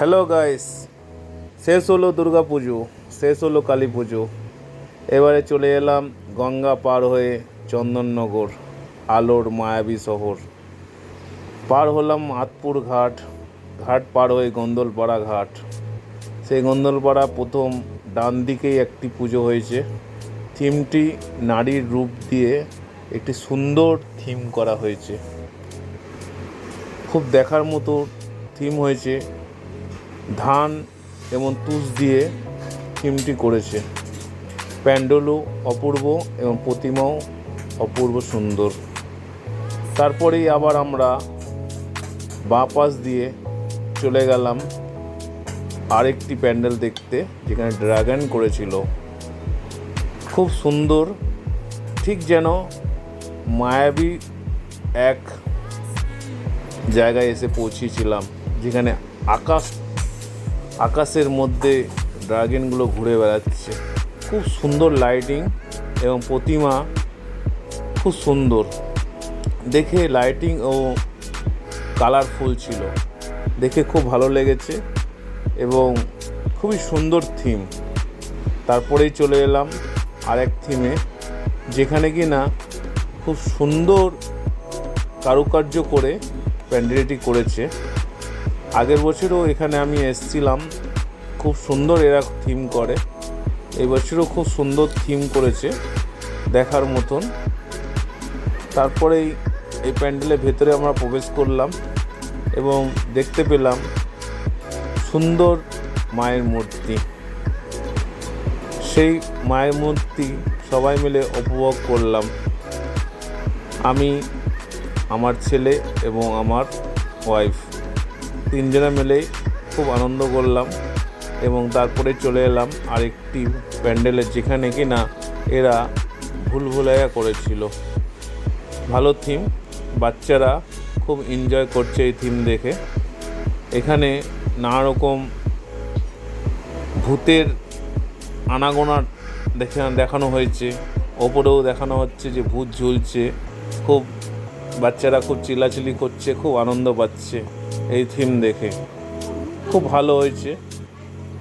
Hello guys শেষ হলো দুর্গা পুজো, শেষ হলো কালী পুজো। এবারে চলে এলাম গঙ্গা পার হয়ে চন্দননগর, আলোর মায়াবী শহর। পার হলাম আতপুর ঘাট ঘাট পার হয়ে গন্দলপাড়া ঘাট। সেই গন্দলপাড়া প্রথম ডান দিকেই একটি পুজো হয়েছে। থিমটি নারীর রূপ দিয়ে একটি সুন্দর থিম করা হয়েছে। খুব দেখার মতো থিম হয়েছে ধান এবং তুষ দিয়ে থিমটি করেছে। প্যান্ডেলও অপূর্ব এবং প্রতিমাও অপূর্ব সুন্দর। তারপরেই আবার আমরা বাঁ পাশ দিয়ে চলে গেলাম আরেকটি প্যান্ডেল দেখতে, যেখানে ড্রাগন করেছিল। খুব সুন্দর, ঠিক যেন মায়াবী এক জায়গায় এসে পৌঁছেছিলাম, যেখানে আকাশ আকাশের মধ্যে ড্রাগনগুলো ঘুরে বেড়াচ্ছে। খুব সুন্দর লাইটিং এবং প্রতিমা খুব সুন্দর। দেখে লাইটিং ও কালারফুল ছিল। দেখে খুব ভালো লেগেছে এবং খুবই সুন্দর থিম তারপরেই চলে এলাম আরেক থিমে যেখানে কি না খুব সুন্দর কারুকার্য করে প্যান্ডেলটি করেছে। আগের বছরও এখানে আমি এসছিলাম। খুব সুন্দর এরা থিম করে। এই বছরও খুব সুন্দর থিম করেছে, দেখার মতন। তারপরেই এই প্যান্ডেলের ভেতরে আমরা প্রবেশ করলাম এবং দেখতে পেলাম সুন্দর মায়ের মূর্তি। সেই মায়ের মূর্তি সবাই মিলে উপভোগ করলাম। আমি, আমার ছেলে এবং আমার ওয়াইফ তিনজনে মিলে খুব আনন্দ করলাম এবং তারপরে চলে এলাম আরেকটি প্যান্ডেলে যেখানে কি না এরা ভুল ভুলাইয়া করেছিল। ভালো থিম বাচ্চারা খুব এনজয় করছে এই থিম দেখে। এখানে নানা রকম ভূতের আনাগোনা দেখে দেখানো হয়েছে, ওপরেও দেখানো হচ্ছে যে ভূত ঝুলছে। খুব বাচ্চারা খুব চিল্লাচিল্লি করছে, খুব আনন্দ পাচ্ছে। এই থিম দেখে। খুব ভালো হয়েছে।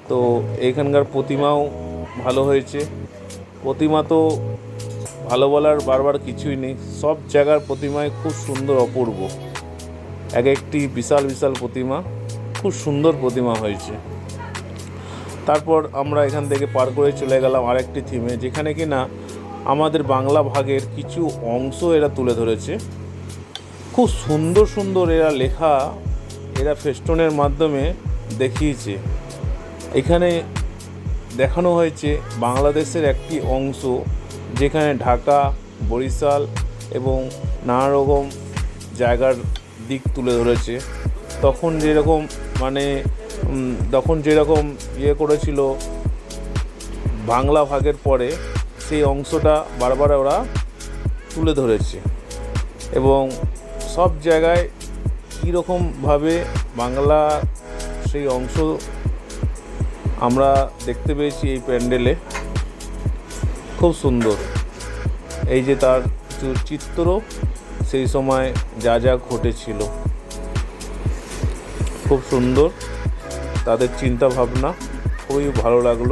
তো এখানকার প্রতিমাও ভালো হয়েছে। প্রতিমা তো ভালো বলার বারবার কিছুই নেই। সব জায়গার প্রতিমায় খুব সুন্দর, অপূর্ব। এক একটি বিশাল বিশাল প্রতিমা, খুব সুন্দর প্রতিমা হয়েছে। তারপর আমরা এখান থেকে পার করে চলে গেলাম আরেকটি থিমে যেখানে কি না আমাদের বাংলা ভাগের কিছু অংশ এরা তুলে ধরেছে। খুব সুন্দর সুন্দর এরা লেখা এরা ফেস্টনের মাধ্যমে দেখিয়েছে। এখানে দেখানো হয়েছে বাংলাদেশের একটি অংশ যেখানে ঢাকা, বরিশাল এবং নানা রকম জায়গার দিক তুলে ধরেছে। তখন যেরকম মানে তখন যেরকম ইয়ে করেছিল বাংলা ভাগের পরে, সেই অংশটা বারবার ওরা তুলে ধরেছে। এবং সব জায়গায় কীরকমভাবে বাংলা সেই অংশ আমরা দেখতে পেয়েছি এই প্যান্ডেলে, খুব সুন্দর। এই যে তার চিত্র, সেই সময় যা যা ঘটেছিল। খুব সুন্দর, তাদের চিন্তা ভাবনা খুবই ভালো লাগল।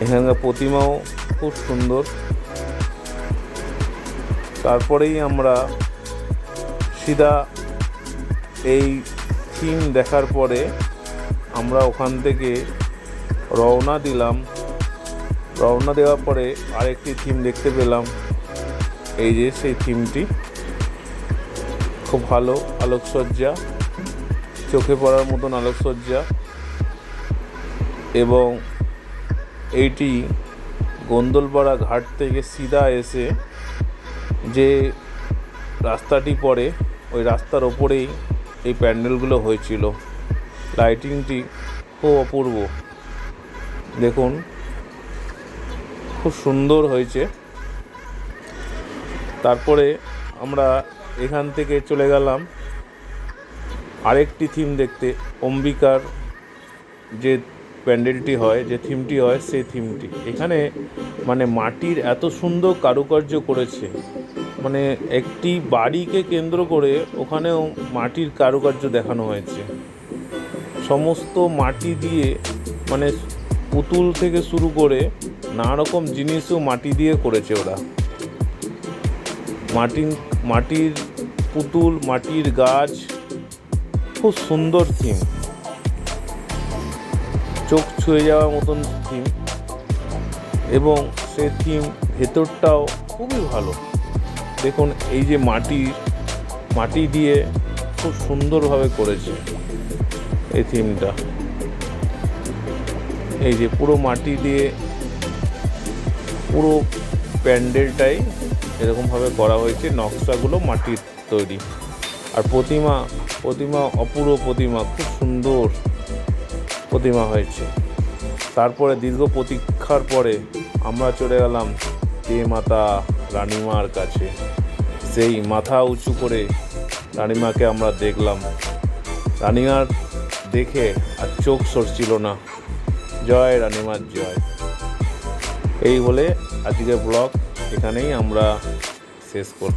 এখানকার প্রতিমাও খুব সুন্দর। তারপরেই আমরা সিধা এই থিম দেখার পরে আমরা ওখান থেকে রওনা দিলাম। রওনা দেওয়ার পরে আরেকটি থিম দেখতে পেলাম। এই যে সেই থিমটি খুব ভালো আলোকসজ্জা, চোখে পড়ার মতন আলোকসজ্জা এবং এইটি গোন্দলপাড়া ঘাট থেকে সিধা এসে যে রাস্তাটি পড়ে ওই রাস্তার ওপরেই এই প্যান্ডেলগুলো হয়েছিল। লাইটিংটি খুব অপূর্ব। দেখুন, খুব সুন্দর হয়েছে। তারপরে আমরা এখান থেকে চলে গেলাম আরেকটি থিম দেখতে, অম্বিকার যে প্যান্ডেলটি হয়, যে থিমটি হয়, সেই থিমটি। এখানে মানে মাটির এত সুন্দর কারুকার্য করেছে। মানে একটি বাড়িকে কেন্দ্র করে ওখানেও মাটির কারুকার্য দেখানো হয়েছে। সমস্ত মাটি দিয়ে মানে পুতুল থেকে শুরু করে নানা রকম জিনিসও মাটি দিয়ে করেছে ওরা। মাটির মাটির পুতুল, মাটির গাছ, খুব সুন্দর থিম চোখ ছুঁয়ে যাওয়ার মতন থিম এবং সে থিম ভেতরটাও খুবই ভালো। দেখুন, এই যে মাটি মাটি দিয়ে খুব সুন্দরভাবে করেছে এই থিমটা। এই যে পুরো মাটি দিয়ে পুরো প্যান্ডেলটাই এরকমভাবে করা হয়েছে, নকশাগুলো মাটির তৈরি। আর প্রতিমা প্রতিমা, অপূর্ব প্রতিমা, খুব সুন্দর প্রতিমা হয়েছে। তারপরে দীর্ঘ প্রতীক্ষার পরে আমরা চলে গেলাম তে মাতা রানীমার কাছে। সেই মাথা উঁচু করে রানিমাকে আমরা দেখলাম। রানিমার দেখে আর চোখ সরছিল না। জয় রানিমার জয়। এই বলে আজকের ব্লগ এখানেই আমরা শেষ করব